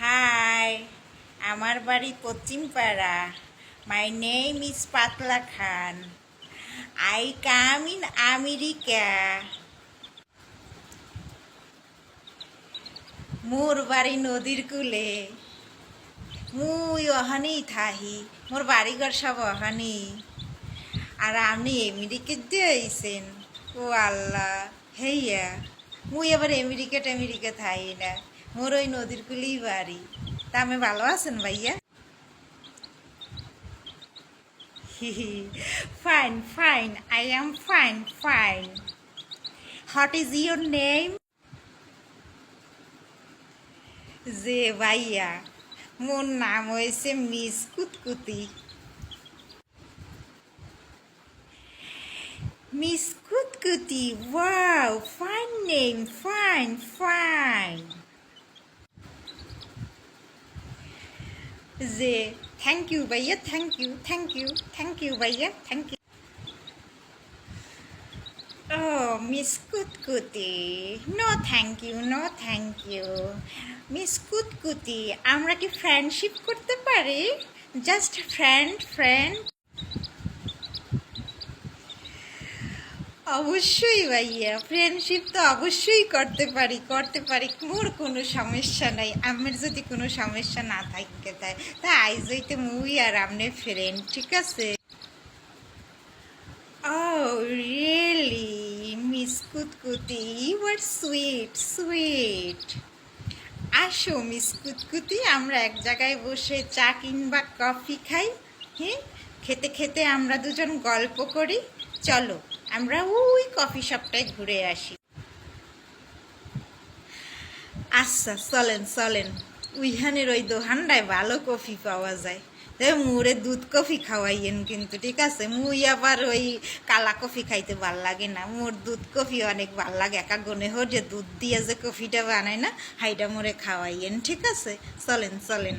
High, আমার বাড়ি পশ্চিম পাড়া my name is Patla Khan. I come in America মোর বাড়ি নদীর কূলে। মুই অহানেই থাহি, মোর বাড়িঘর সব অহানি আর আপনি আমেরিকা দিয়ে আইসেন ও আল্লাহ, হেইয়া। মুই আবার আমেরিকা টেমেরিকা থাই না। মোর ওই নদীর কুলেই বাড়ি তা আমি ভালো আছেন ভাইয়া fine fine I am fine fine what is your name যে ভাইয়া মোর নাম হয়েছে miss Kutkuti miss Kutkuti wow fine name fine fine যে থ্যাংক ইউ ভাইয়া thank you thank you thank you ভাইয়া thank you O, miss Kutkuti. No thank you no thank you miss Kutkuti, আমরা কি ফ্রেন্ডশিপ করতে পারি? Just friend friend অবশ্যই ভাইয়া friendship তো অবশ্যই করতে পারি করতে পারি মোর কোনো সমস্যা নাই আমার যদি কোনো সমস্যা না থাকে তাই তা আইজ হইতে মুই আর আমনে ফ্রেন্ড ঠিক আছে Oh, really? Miss Kutkuti, you are sweet, sweet. আসো মিস কুতকুতি আমরা এক জায়গায় বসে চা কিংবা কফি খাই হ্যাঁ খেতে খেতে আমরা দুজন গল্প করি। চলো, আমরা ওই কফি শপটায় ঘুরে আসি। আচ্ছা চলেন চলেন। উইহানের ওই দোকানটায় ভালো কফি পাওয়া যায়। তাই মুড়ে দুধ কফি খাওয়াইয়েন কিন্তু, ঠিক আছে? মুই আবার ওই কালা কফি খাইতে ভালো লাগে না। মোর দুধ কফি অনেক ভালো লাগে। একা গনে হোক যে দুধ দিয়ে যে কফিটা বানায় না হাইটা মোরে খাওয়াইয়েন, ঠিক আছে? চলেন চলেন।